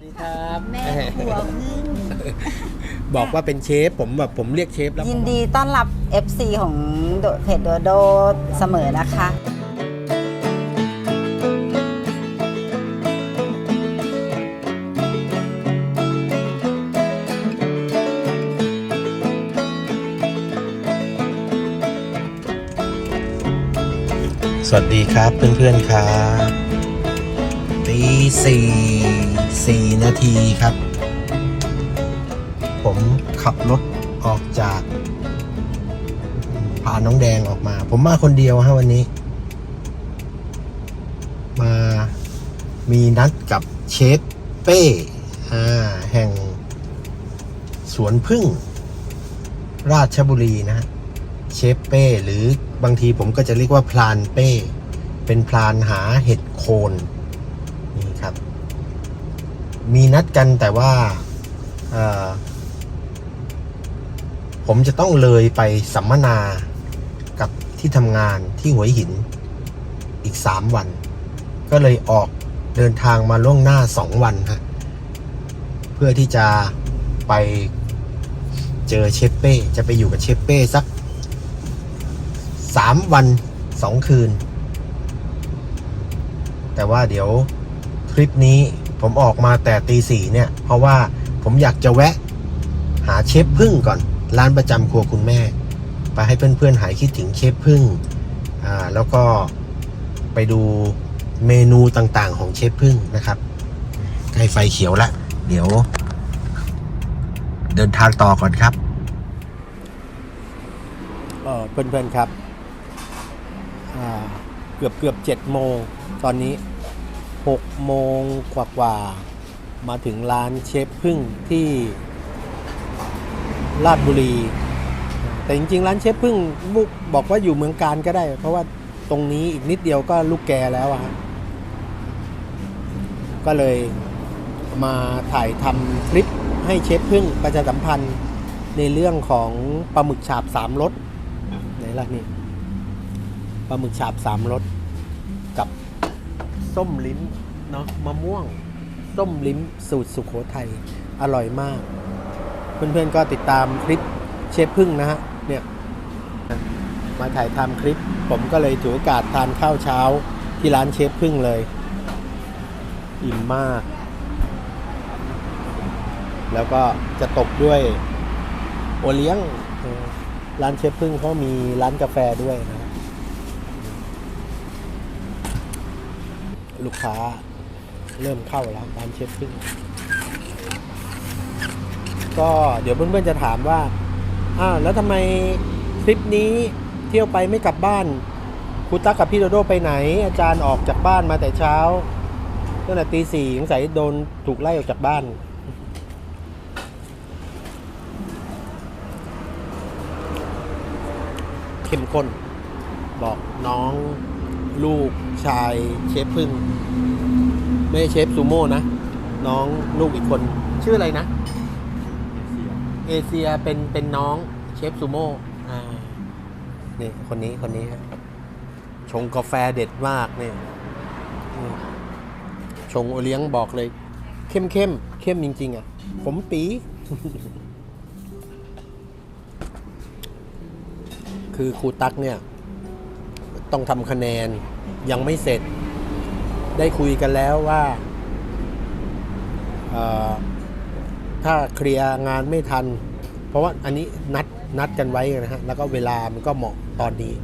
สวัสดีครับแม่หัวพึ่งบอกว่าเป็นเชฟ ผมแบบผมเรียกเชฟแล้วยินดีต้อนรับ FC ของโดเพจโดโดเสมอนะคะสวัสดีครับเพื่อนๆครับตีสี่ สี่นาทีครับ ผมขับรถออกจาก พาน้องแดงออกมา ผมมาคนเดียวฮะวันนี้ มามีนัดกับเชฟเป้แห่งสวนพึ่ง ราชบุรีนะเชฟเป้ หรือบางทีผมก็จะเรียกว่าพลานเป้ เป็นพลานหาเห็ดโคน มีนัดกันแต่ว่าผมจะต้องเลยไปสัมมนากับที่ทำงานที่หัวหินอีกสามวัน ก็เลยออกเดินทางมาล่วงหน้าสองวันฮะเพื่อที่จะไปเจอเชฟเป้ จะไปอยู่กับเชฟเป้สักสามวันสองคืน แต่ว่าเดี๋ยวทริปนี้ ผมออกมาแต่ตีสี่เนี่ย เพราะว่าผมอยากจะแวะ หาเชฟพึ่งก่อน ร้านประจำครัวคุณแม่ ไปให้เพื่อนๆหายคิดถึงเชฟพึ่งอ่าแล้วก็ไปดูเมนูต่างๆ ของเชฟพึ่งนะครับใกล้ไฟเขียวละ เดี๋ยว เดินทางต่อก่อนครับเออเพื่อนๆครับ เกือบเกือบเจ็ดโมงตอนนี้ หกโมงกว่าวาๆ มาถึงร้านเชฟพึ่งที่ลาดบุรี แต่จริงๆ ร้านเชฟพึ่งบุกบอกว่าอยู่เมืองการก็ได้ เพราะว่าตรงนี้อีกนิดเดียวก็ลูกแกแล้วอะฮะก็เลยมาถ่ายทำคลิปให้เชฟพึ่งประชาสัมพันธ์ในเรื่องของปลาหมึกฉาบสามรสไหนล่ะนี่ปลาหมึกฉาบสามรส ส้มลิ้นเนาะมะม่วง ส้มลิ้นสูตรสุขโขทัยอร่อยมาก เพื่อนๆก็ติดตามคลิปเชฟพึ่งนะฮะเนี่ยมาถ่ายทำคลิป ผมก็เลยถือโอกาสทานข้าวเช้าที่ร้านเชฟพึ่งเลย อิ่มมาก แล้วก็จะตบด้วยโอเลี้ยงร้านเชฟพึ่งเขามีร้านกาแฟด้วยนะ ลูกค้าเริ่มเข้าแล้วร้านเชฟพึ่งก็เดี๋ยวเพื่อนๆจะถามว่าอ้าวแล้วทำไมทริปนี้เที่ยวไปไม่กลับบ้านครูตั๊กกับพี่โดโดไปไหน อาจารย์ออกจากบ้านมาแต่เช้าตั้งแต่ตีสี่สงสัยโดนถูกไล่ออกจากบ้าน เข้มข้น บอกน้อง ลูกชายเชฟพึ่ง ไม่ใช่เชฟซูโม่นะ น้องลูกอีกคน ชื่ออะไรนะ เอเชียเป็นเป็นน้องเชฟซูโม่อ่านี่คนนี้คนนี้ฮะชงกาแฟเด็ดมากเนี่ยนี่ชงโอเลี้ยงบอกเลย เข้มเข้มเข้มจริง ๆ อะ ผมปีคือครูตั๊กเนี่ย ต้องทำคะแนนยังไม่เสร็จ ได้คุยกันแล้วว่า ถ้าเคลียร์งานไม่ทัน เพราะว่าอันนี้นัดนัดกันไว้นะฮะ แล้วก็เวลามันก็เหมาะตอนนี้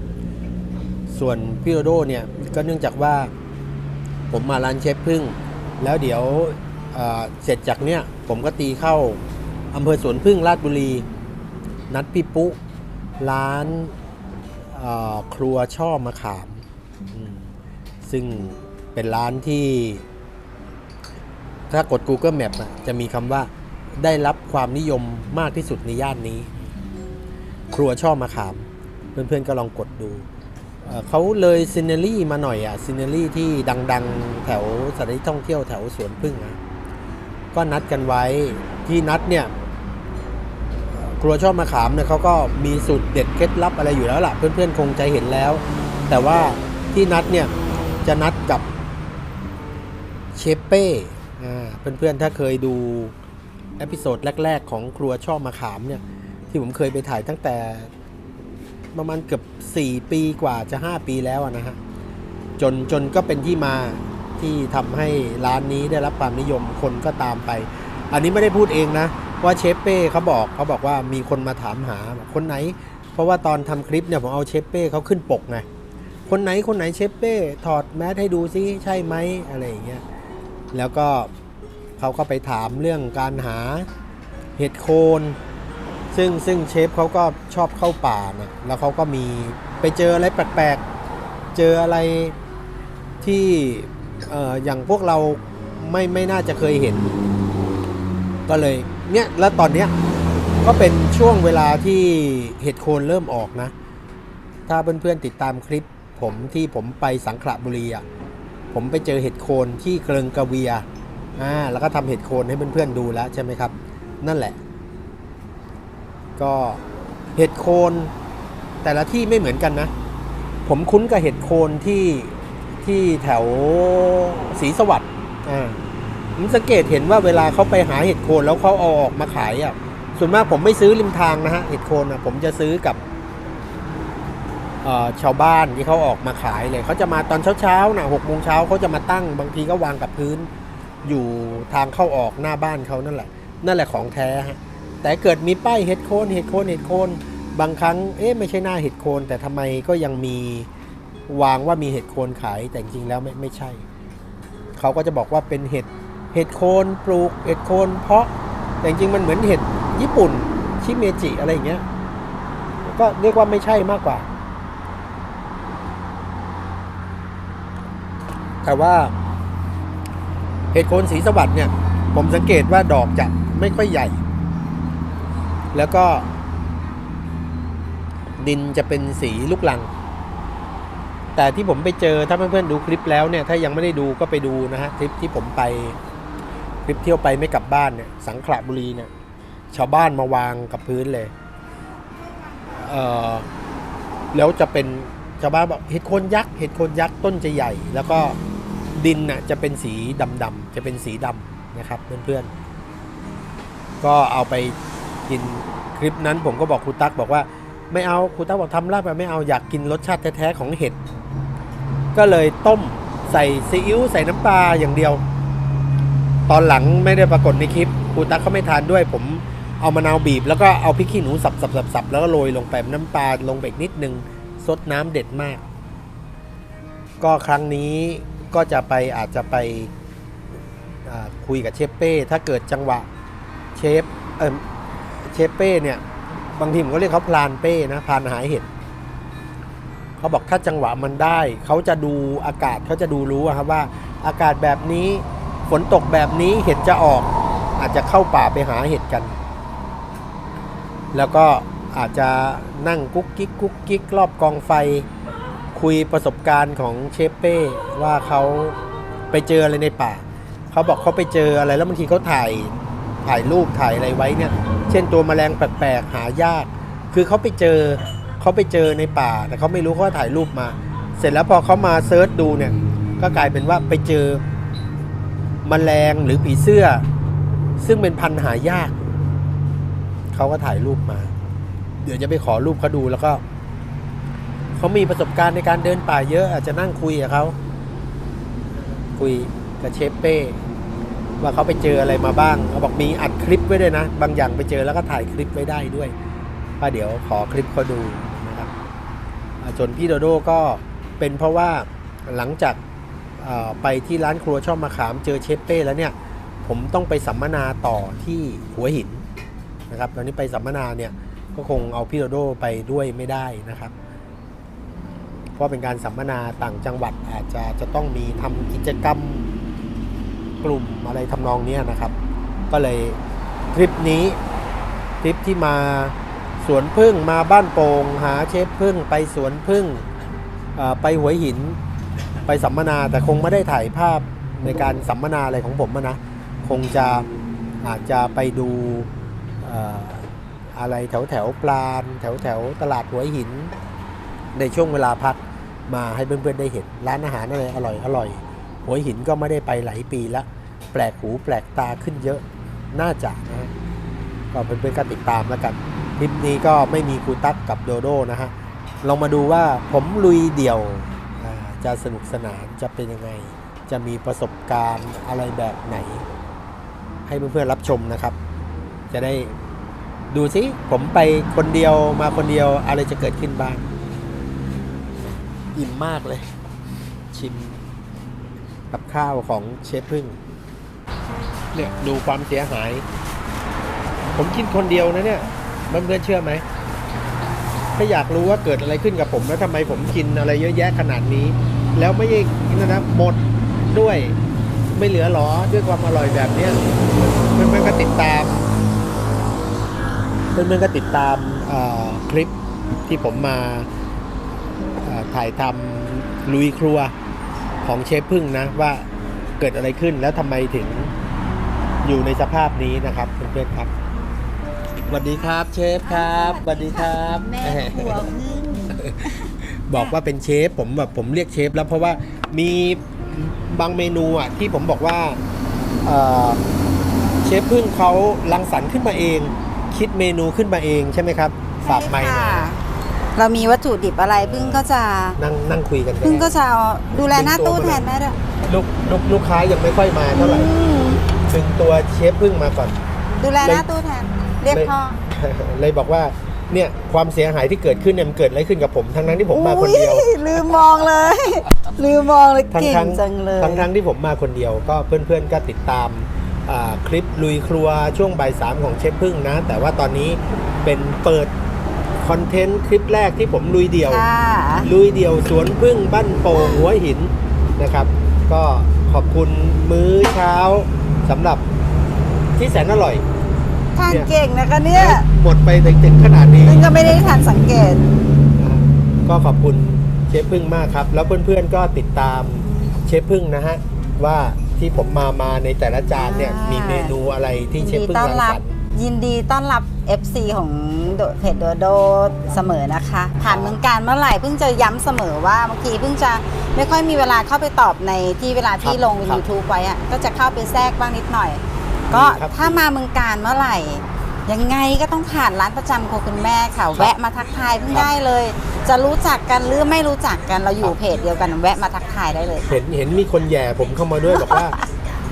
ส่วนพี่โรโดเนี่ย ก็เนื่องจากว่า ผมมาร้านเชฟพึ่ง แล้วเดี๋ยวเเสร็จจากเนี่ยผมก็ตีเข้าอำเภอสวนพึ่งราชบุรี นัดพี่ปุ๊ร้าน ครัวช่อมะขามมซึ่งเป็นร้านที่ ถ้ากด Google Map ะจะมีคำว่าได้รับความนิยมมากที่สุดในย่านนี้ ครัวช่อมะขาม เพื่อนๆก็ลองกดดูเอ่อเขาเลยซินเนอรี่มาหน่อยอะซินเนอรี่ที่ดังๆ แถวสถานที่ท่องเที่ยวแถวสวนพึ่งนะก็นัดกันไว้ที่นัดเนี่ย ครัวชอบมะขามเนี่ยเขาก็มีสูตรเด็ดเคล็ดลับอะไรอยู่แล้วล่ะ เพื่อนๆคงใจเห็นแล้ว แต่ว่าที่นัดเนี่ยจะนัดกับเชฟเป้เพื่อนๆถ้าเคยดูเอพิโซดแรก ๆ ของครัวชอบมาขามเนี่ยที่ผมเคยไปถ่ายตั้งแต่ประมาณเกือบ 4 ปีกว่าจะ 5 ปีแล้วนะฮะจนจนก็เป็นที่มาที่ทำให้ร้านนี้ได้รับความนิยมคนก็ตามไป อันนี้ไม่ได้พูดเองนะ ว่าเชฟเป้เขาบอกเขาบอกว่ามีคนมาถามหาคนไหน เพราะว่าตอนทำคลิปเนี่ยผมเอาเชฟเป้เขาขึ้นปกไงคนไหนคนไหนเชฟเป้ถอดแมสให้ดูซิใช่ไหมอะไรอย่างเงี้ยแล้วก็เขาก็ไปถามเรื่องการหาเห็ดโคน ซึ่งซึ่งเชฟเขาก็ชอบเข้าป่านะแล้วเขาก็มีไปเจออะไรแปลกๆ เจออะไรที่อออย่างพวกเราไม่ไม่น่าจะเคยเห็น ก็เลย เนี่ยแล้วตอนเนี้ยก็เป็นช่วงเวลาที่เห็ดโคนเริ่มออกนะ ถ้าเพื่อนๆติดตามคลิป ผมที่ผมไปสังขละบุรีอะผมไปเจอเห็ดโคนที่เกริงกระเวียอ่าแล้วก็ทำเห็ดโคนให้เพื่อนๆดูแล้วใช่ไหมครับ นั่นแหละ ก็เห็ดโคนแต่ละที่ไม่เหมือนกันนะ ผมคุ้นกับเห็ดโคนที่ที่แถวศรีสวัสดิ์อ่า ผมสังเกตเห็นว่าเวลาเขาไปหาเห็ดโคนแล้วเขาเอาออกมาขายอะ ส่วนมากผมไม่ซื้อริมทางนะฮะเห็ดโคนอะผมจะซื้อกับชาวบ้านที่เขาออกมาขายเลยเขาจะมาตอนเช้าๆนะหกโมงเช้าเขาจะมาตั้งบางทีก็วางกับพื้น อยู่ทางเข้าออกหน้าบ้านเขานั่นแหละ นั่นแหละของแท้ฮะแต่เกิดมีป้ายเห็ดโคนเห็ดโคนเห็ดโคนบางครั้งเอ๊ะไม่ใช่หน้าเห็ดโคน แต่ทำไมก็ยังมีวางว่ามีเห็ดโคนขายแต่จริงแล้วไม่ไม่ใช่ เขาก็จะบอกว่าเป็นเห็ด เห็ดโคนปลูกเห็ดโคนเพาะแต่จริงมันเหมือนเห็ดญี่ปุ่นชิเมจิอะไรอย่างเงี้ยก็เรียกว่าไม่ใช่มากกว่า แต่ว่าเห็ดโคนสีสวัสด์เนี่ย ผมสังเกตว่าดอกจะไม่ค่อยใหญ่ แล้วก็ ดินจะเป็นสีลูกลัง แต่ที่ผมไปเจอถ้าเพื่อนๆดูคลิปแล้วเนี่ย ถ้ายังไม่ได้ดูก็ไปดูนะฮะคลิปที่ผมไป คลิปเที่ยวไปไม่กลับบ้านเนี่ยสังขละบุรีเนี่ยชาวบ้านมาวางกับพื้นเลยเออแล้วจะเป็นชาวบ้านบอกเห็ดโคนยักษ์เห็ดโคนยักษ์ต้นจะใหญ่ แล้วก็ดินน่ะจะเป็นสีดำๆจะเป็นสีดำนะครับเพื่อนๆก็เอาไปกินคลิปนั้นผมก็บอกครูตั๊กบอกว่าไม่เอาครูตั๊กบอกทำลาบแบบไม่เอาอยากกินรสชาติแท้ๆของเห็ดก็เลยต้มใส่ซีอิ๊วใส่น้ำปลาอย่างเดียว ตอนหลังไม่ได้ปรากฏในคลิปครูตั๊กเขาไม่ทานด้วย ผมเอามะนาวบีบ แล้วก็เอาพริกขี้หนูสับสับสับสับแล้วก็โรยลงไปน้ำปลาลงไปอีกนิดนึงซดน้ำเด็ดมาก ก็ครั้งนี้ก็จะไปอาจจะไปคุยกับเชฟเป้ ถ้าเกิดจังหวะเชฟเออเชฟเป้เนี่ยบางทีผมก็เรียกเขาพลานเป้นะพลานหาเห็ดเขาบอกถ้าจังหวะมันได้ เขาจะดูอากาศเขาจะดูรู้ครับว่าอากาศแบบนี้ ฝนตกแบบนี้เห็ดจะออก อาจจะเข้าป่าไปหาเห็ดกัน แล้วก็อาจจะนั่งกุ๊กกิ๊กกุ๊กกิ๊กรอบกองไฟ คุยประสบการณ์ของเชฟเป้ว่าเขาไปเจออะไรในป่า เขาบอกเขาไปเจออะไรแล้วบางทีเขาถ่ายถ่ายรูปถ่ายอะไรไว้เนี่ย เช่นตัวแมลงแปลกๆหายาก คือเขาไปเจอเขาไปเจอในป่า แต่เขาไม่รู้เขาถ่ายรูปมา เสร็จแล้วพอเขามาเซิร์ชดูเนี่ย ก็กลายเป็นว่าไปเจอ มแมลงหรือผีเสื้อ ซึ่งเป็นพันหายาก เขาก็ถ่ายรูปมา เดี๋ยวจะไปขอรูปเขาดูแล้วก็ เขามีประสบการณ์ในการเดินป่าเยอะ อาจจะนั่งคุยกับเขาคุยกับเชฟเป้ว่าเขาไปเจออะไรมาบ้างเขาบอกมีอัดคลิปไว้ด้วยนะ บางอย่างไปเจอแล้วก็ถ่ายคลิปไว้ได้ด้วยก็เดี๋ยวขอคลิปเขาดูนะครับอ่าส่วนพี่โดโดก็เป็นเพราะว่าหลังจาก ไปที่ร้านครัวชอบมาขามเจอเชฟเป้แล้วเนี่ย ผมต้องไปสัมมนาต่อที่หัวหินนะครับตอนนี้ไปสัมมนาเนี่ยก็คงเอาพี่โดโดไปด้วยไม่ได้นะครับ เพราะเป็นการสัมมนาต่างจังหวัดอาจจะจะต้องมีทำกิจกรรมกลุ่มอะไรทำนองนี้นะครับ ก็เลยทริปนี้ทริปที่มาสวนพึ่งมาบ้านโป่งหาเชฟพึ่งไปสวนพึ่งไปหัวหิน ไปสัมมนาแต่คงไม่ได้ถ่ายภาพในการสัมมนาอะไรของผมอะนะคงจะอาจจะไปดูอะไรแถวแถวปลานแถวแถวตลาดหัวหิน ในช่วงเวลาพักมาให้เพื่อนๆได้เห็น ร้านอาหารอะไรอร่อยอร่อยหัวหินก็ไม่ได้ไปหลายปีล้วแปลกหูแปลกตาขึ้นเยอะน่าจะนะก็เพื่อนๆก็ติดตามแล้วกันคลิปนี้ก็ไม่มีครูตั๊กกับโดโดนะฮะลองมาดูว่าผมลุยเดี่ยว จะสนุกสนานจะเป็นยังไง จะมีประสบการณ์อะไรแบบไหน ให้เพื่อนๆรับชมนะครับ จะได้ดูสิผมไปคนเดียวมาคนเดียวอะไรจะเกิดขึ้นบ้าง อิ่มมากเลย ชิมกับข้าวของเชฟพึ่งเนี่ยดูความเสียหาย ผมกินคนเดียวนะเนี่ยเพื่อนๆเชื่อไหมถ้าอยากรู้ว่าเกิดอะไรขึ้นกับผมแล้วทำไมผมกินอะไรเยอะแยะขนาดนี้ แล้วไม่ใช่นะนะหมดด้วยไม่เหลือหรอด้วยความอร่อยแบบเนี้ยเพื่อนๆก็ติดตามเพื่อนๆก็ติดตามคลิปที่ผมมาถ่ายทำลุยครัวของเชฟพึ่งนะว่าเกิดอะไรขึ้นแล้วทำไมถึงอยู่ในสภาพนี้นะครับเพื่อนๆครับสวัสดีครับเชฟครับสวัสดีครับแม่ครัวพึ่ง บอกว่าเป็นเชฟผมแบบผมเรียกเชฟแล้วเพราะว่ามีบางเมนูอะที่ผมบอกว่าเอ่อเชฟพึ่งเขารังสรรค์ขึ้นมาเอง คิดเมนูขึ้นมาเองใช่ไหมครับฝากไมค์หน่ค่ะอยเรามีวัตถุดิบอะไรพึ่งก็จะนั่งนั่งคุยกันพึ่งก็ได้จะเอาดูแลหน้าตู้แทนแม่ด้วยลูกลูกลูกค้ายังไม่ค่อยมาเท่าไหร่อืมดึงตัวเชฟพึ่งมาก่อน ดูแลหน้าตู้แทนเรียกพ่อเลยบอกว่า เนี่ยความเสียหายที่เกิดขึ้นเนี่ยมันเกิดอะไรขึ้นกับผมทั้งนั้นที่ผมมาคนเดียวอุ๊ลืมมองเลย ลืมมองเลยทั้งเก่งทั้งจังเลยทั้งทั้งที่ผมมาคนเดียวก็เพื่อนๆก็ติดตามอ่าคลิปลุยครัวช่วงบ่ายสามของเชฟพึ่งนะ แต่ว่าตอนนี้เป็นเปิดคอนเทนต์คลิปแรกที่ผมลุยเดี่ยวค่ะลุยเดี่ยวสวนพึ่งบ้านโป่งหัวหินนะครับ ก็ขอบคุณมื้อเช้าสำหรับที่แสนอร่อย ทานเก่งนะคะเนี่ยหมดไปเต็มๆขนาดนี้พึ่งก็ไม่ได้ทันสังเกต ก็ขอบคุณเชฟพึ่งมากครับ แล้วเพื่อนๆก็ติดตามเชฟพึ่งนะฮะว่าที่ผมมามาในแต่ละจานเนี่ยอ่ามีมีเมนูอะไรที่เชฟยินดีพึ่งต้อนรังรับสรรค์ยินดีต้อนรับ FC ของโดเพจโดโดเสมอนะคะ ผ่านเมืองการเมื่อไหร่เพิ่งจะย้ำเสมอว่าบางทีเพิ่งจะไม่ค่อยมีเวลาเข้าไปตอบในที่เวลาที่ลง YouTube ไว้อะก็จะเข้าไปแทรกบ้างนิดหน่อย ก็ถ้ามาเมืองการเมื่อไหร่ ยังไงก็ต้องผ่านร้านประจำของคุณแม่ค่ะ แวะมาทักทายเพิ่งได้เลย จะรู้จักกันหรือไม่รู้จักกันเราอยู่เพจเดียวกันแวะมาทักทายได้เลย เห็นเห็นมีคนแย่ผมเข้ามาด้วยบอกว่า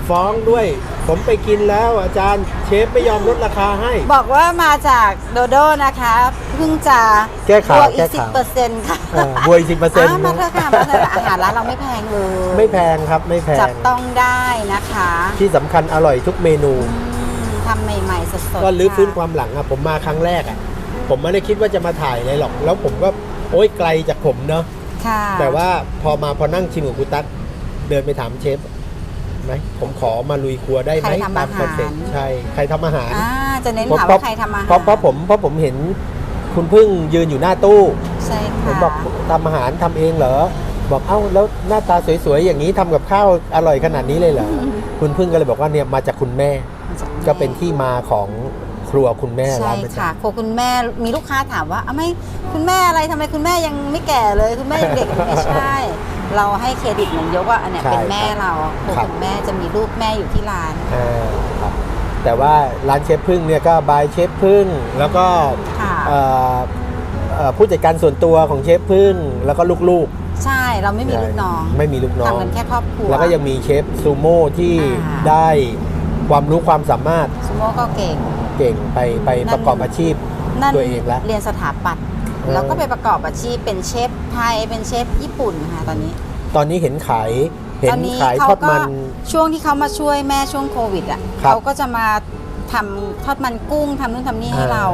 ฟ้องด้วย ผมไปกินแล้วอาจารย์เชฟไม่ยอมลดราคาให้ บอกว่ามาจากโดโดนะคะเพิ่งจะแก้ข่าวบวกอีแก้กสิบข่าว เปอร์เซ็นต์ค่ะเออบวยสิบเปอร์เซ็นต์อ่ามาเถอะค่ะมาเถอะอาหารร้านเราไม่แพงเลยไม่แพงครับไม่แพจังบต้องได้นะคะที่สำคัญอร่อยทุกเมนู อืมทำใหม่ๆสดๆก็ลื้อฟื้นค่ะความหลังอะผมมาครั้งแรกอะผมไม่ได้คิดว่าจะมาถ่ายอะไรหรอก แล้วผมก็โอ๊ยไกลจากผมเนาะค่ะแต่ว่าพอมาพอนั่งชิมกับคุณตั๊กเดินไปถามเชฟ ไหมผมขอมาลุยครัวได้ไหมใครทำตาอามคอนหาเซ็ปรต์ใช่ใครทำอาหารอ่าจะเน้นผมถามเพราะว่าใครทำอาหารเพราะเพราะผมเพราะผมเห็นคุณพึ่งยืนอยู่หน้าตู้ ใช่ผมค่ะบอกทำอาหารทำเองเหรอ บอกเอ้าแล้วหน้าตาสวยๆ อย่างนี้ทำกับข้าวอร่อยขนาดนี้เลยเหรอ คุณพึ่งก็เลยบอกว่าเนี่ยมาจากคุณแม่ ก็เป็นที่มาของ ครัวคุณแม่ใช่ร้านประจค่ะครัวคุณแม่มีลูกค้าถามว่าอ้าวไม่คุณแม่อะไรทำไมคุณแม่ยังไม่แก่เลย คุณแม่ยังเด็กอยู่ไม่ใช่ เราให้เครดิตเหมือนยกว่าอันเนี้ยเป็นแม่เราครัวคุณแม่จะมีรูปแม่อยู่ที่ร้านำอ่าครับแต่ว่าร้านเชฟพึ่งเนี่ยก็บายเชฟพึ่งแล้วก็ค่ะ เอ่อเอ่อผู้จัดการส่วนตัวของเชฟพึ่งแล้วก็ลูกใช่เราไม่ๆมีลูกน้องไม่มีลูกน้อง ทำกันแค่ครอบครัว แล้วก็ยังมีเชฟซูโม่ที่อ่า ได้ความรู้ความสามารถ ซูโม่ก็เก่ง เก่งไปไปนั่นประกอบอาชีพนั่นตัวเองละเรียนสถาปัตย์เออแล้วก็ไปประกอบอาชีพเป็นเชฟไทยเป็นเชฟญี่ปุ่นค่ะตอนนี้ ตอนนี้เห็นขายเห็ตอนนนี้ขายเขาทอดก็มันช่วงที่เขามาช่วยแม่ช่วงโควิดอะครับเขาก็จะมาทำทอดมันกุ้งทำนู่นทำนี่ให้อ่าเรา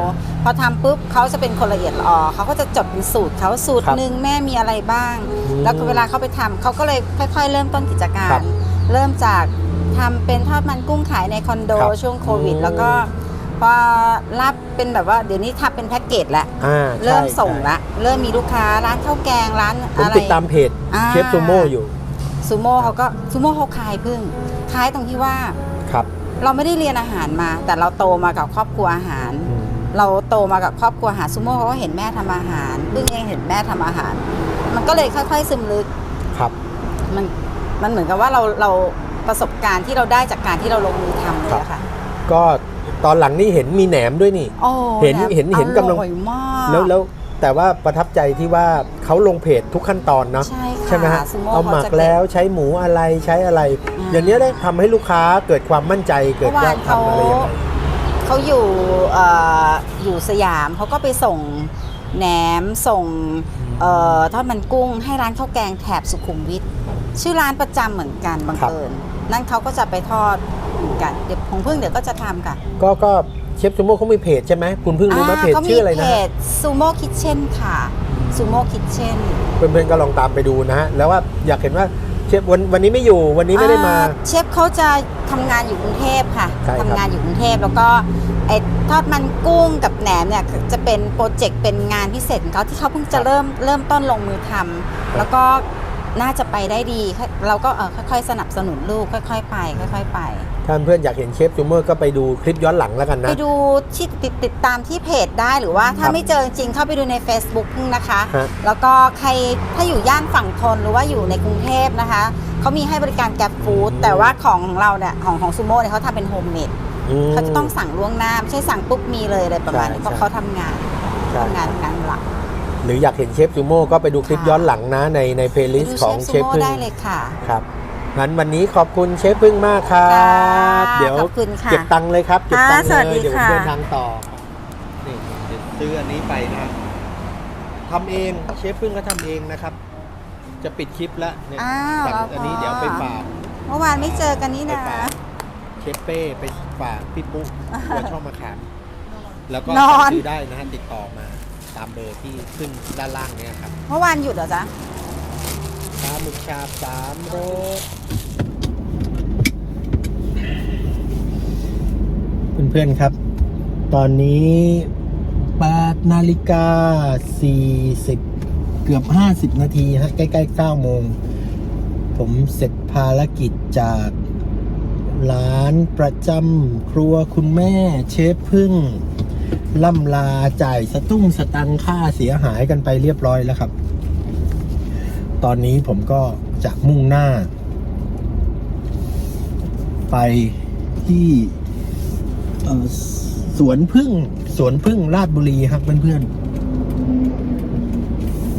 พอทำปุ๊บเขาจะเป็นคนละเอียดละออเขาก็จะจดเป็นสูตรเขาสูตรครับหนึ่งแม่มีอะไรบ้างอืมแล้วก็เวลาเขาไปทำเขาก็เลยค่อย ๆ เริ่มต้นกิจกาครัรบเริ่มจากทำเป็นทอดมันกุ้งขายในคอนโดครับช่วงโควิดอืมแล้วก็ พอรับเป็นแบบว่าเดี๋ยวนี้ทำเป็นแพ็กเกจแล้วอ่าใช่เริ่มส่งใช่ละเริ่มมีลูกค้าร้านข้าวแกงร้านผมอะไร ติดตามเพจอ่า เชฟซูโม่อยู่ซูโม่เขาก็ซูโม่เขาคลายพึ่งคล้ายตรงที่ว่าครับเราไม่ได้เรียนอาหารมา แต่เราโตมากับครอบครัวอาหาร อืม เราโตมากับครอบครัวอาหารซูโม่เขาก็เห็นแม่ทำอาหารพึ่งเองเห็นแม่ทำอาหาร มันก็เลยค่อย ๆ ซึมลึก ครับมันมันเหมือนกับว่าเราเราประสบการณ์ที่เราได้จากการที่เราลงมือทำเลยอะค่ะ ก็ ตอนหลังนี่เห็นมีแหนมด้วยนี่ โอ้เห็นแบบเห็นเห็นกำลัง อร่อยมากแล้วแล้วแต่ว่าประทับใจที่ว่าเขาลงเพจทุกขั้นตอนเนาะ ใช่ค่ะใช่ไหมฮะซูโม่เอาหมักขจะแล้วใช้หมูอะไรใช้อะไรอืมอย่างนี้ยได้ทำให้ลูกค้าเกิดความมั่นใจเกิดเมื่อวานว่าเขาทำอะไรยังไง เขาอยู่เอ่ออยู่สยามเขาก็ไปส่งแหนมส่งเอ่อทอดมันกุ้งให้ร้านข้าวแกงแถบสุขุมวิทชื่อร้านประจำเหมือนกันบังเอิญ นั่นเขาก็จะไปทอดเหมือนกันเดี๋ยวของเพิ่งเดี๋ยวก็จะทำค่ะก็ก็เชฟซูโม่เขามีเพจใช่ไหมคุณเพิ่งรู้ไหมเพจเขามีชื่ออะไรเพนะฮะจซูโม่คิทเช่นค่ะซูโม่คิทเช่นเพื่อนๆก็ลองตามไปดูนะฮะ แล้วว่าอยากเห็นว่าเชฟวันวันนี้ไม่อยู่วันนี้ไม่ได้มา เชฟเขาจะทำงานอยู่กรุงเทพค่ะใช่ครับ ทำงานอยู่กรุงเทพแล้วก็ไอ้ทอดมันกุ้งกับแหนมเนี่ยจะเป็นโปรเจกต์เป็นงานพิเศษของเขาที่เขาเพิ่งจะเริ่มเริ่มต้นลงมือทำแล้วก็ น่าจะไปได้ดี เราก็เออค่อยๆ สนับสนุนลูกค่อยๆ ไป ค่อย ๆ ไป ถ้าเพื่อนอยากเห็นเชฟซูโม่ก็ไปดูคลิปย้อนหลังแล้วกันไปนะดูที่ติดติดตามที่เพจได้หรือว่าถ้าครับไม่เจอจริงๆเข้าไปดูใน Facebook พึ่งนะคะ ฮะ แล้วก็ใครถ้าอยู่ย่านฝั่งทนหรือว่าอยู่ในกรุงเทพนะคะเขามีให้บริการแกร็บฟู้ดแต่ว่าของของเราเนี่ยของของซูโม่เนี่ยเขาทำเป็นโฮมเมดอืมเขาจะต้องสั่งล่วงหน้าไม่ใช่สั่งปุ๊บมีเลยอะไรประมาณนี้ใช่เพราะเขาทำงานใช่ ทำงานงานหลัก หรืออยากเห็นเชฟซูโม่ก็ไปดูคลิปค่ะย้อนหลังนะในในเพลย์ลิสดูต์ของเชเชฟฟซูโม่พึ่งได้เลยค่ะครับงั้นวันนี้ขอบคุณเชฟพึ่งมากครับค่ะเดี๋ยวขอบคุณค่ะเก็บตังค์เลยครับเก็บตังค์อ่าสวัสเลดียเดี๋ยวผมค่ะเดินทางต่อนี่เดี๋ยวซื้ออันนี้ไปนะทำเองเชฟพึ่งก็ทำเองนะครับ จะปิดคลิปแล้วเนี่ยอ้าวสั่งเราอันนี้พอเดี๋ยวไปฝากเมื่อวานไม่เจอกันนี่ไปนะฝากเชฟเป้ไปฝากพี่ปุ๊กตัวช่องมาขามแล้วก็นอนซื้อได้นะฮะติดต่อมา ตามเบอร์ที่ขึ้นด้านล่างเนี่ยครับเมื่อวานหยุดเหรอจ๊ะปลาหมึกชาบสามรสเพื่อนๆครับ ตอนนี้8นาฬิกา 40 เกือบ 50 นาทีฮะใกล้ๆ9โมง ผมเสร็จภารกิจจากร้านประจำครัวคุณแม่เชฟพึ่ง ล่ำลาจ่ายสตุ้งสตังค่าเสียหายกันไปเรียบร้อยแล้วครับ ตอนนี้ผมก็จะมุ่งหน้า ไปที่สวนพึ่งสวนพึ่งราชบุรีครับเพื่อน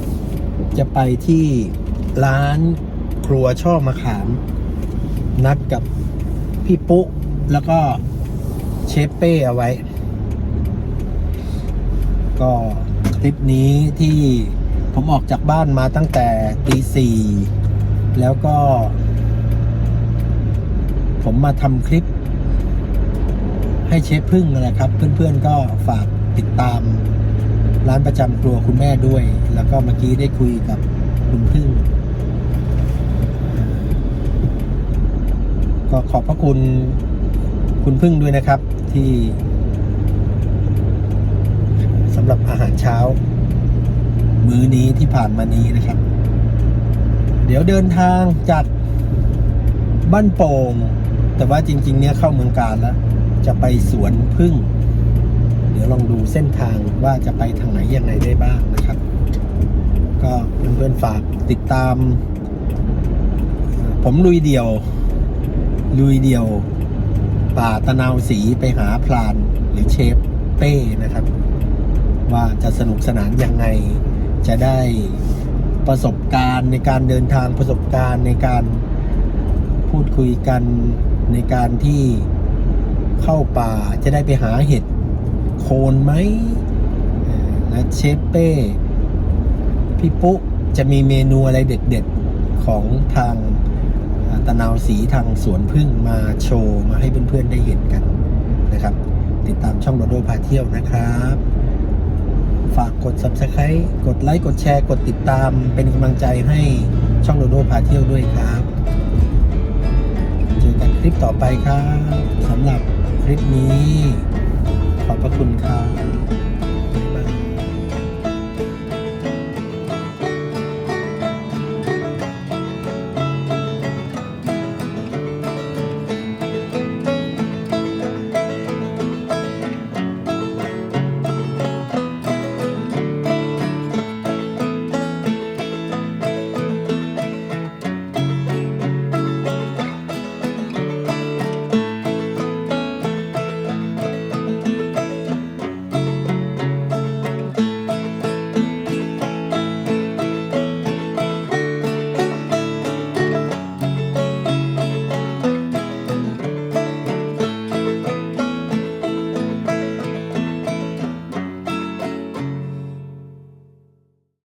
ๆ จะไปที่ร้านครัวช่อมะขาม นัดกับพี่ปุ๊แล้วก็เชฟเป้เอาไว้ ก็คลิปนี้ที่ผมออกจากบ้านมาตั้งแต่ตีสี่แล้วก็ ผมมาทำคลิป ให้เชฟพึ่งนะครับ เพื่อนๆก็ฝากติดตาม ร้านประจำครัวคุณแม่ด้วย แล้วก็เมื่อกี้ได้คุยกับคุณพึ่ง ก็ขอบพระคุณคุณพึ่งด้วยนะครับที่ หรับอาหารเช้า มื้อนี้ที่ผ่านมานี้นะครับ เดี๋ยวเดินทางจากบ้านโป่ง แต่ว่าจริง ๆ เนี่ยเข้าเมืองการแล้ว จะไปสวนพึ่ง เดี๋ยวลองดูเส้นทางว่าจะไปทางไหนยังไงได้บ้างนะครับ ก็เพื่อนๆฝากติดตาม ผมลุยเดียว ลุยเดียว ป่าตะนาวสีไปหาพลานหรือเชฟเป้นะครับ ว่าจะสนุกสนานยังไง จะได้ประสบการณ์ในการเดินทางประสบการณ์ในการพูดคุยกันในการที่เข้าป่าจะได้ไปหาเห็ดโคนไหมและเชฟเป้พี่ปุ๊จะมีเมนูอะไรเด็ดๆ ของทางตะนาวสีทางสวนพึ่งมาโชว์ มาให้เพื่อนๆได้เห็นกันนะครับ ติดตามช่องโดโดพาเที่ยวนะครับ ฝากกด subscribe กดไลค์ กดแชร์ กดติดตาม เป็นกำลังใจให้ช่องโดโดพาเที่ยวด้วยครับ เจอกันคลิปต่อไปครับสำหรับคลิปนี้ ขอบพระคุณครับ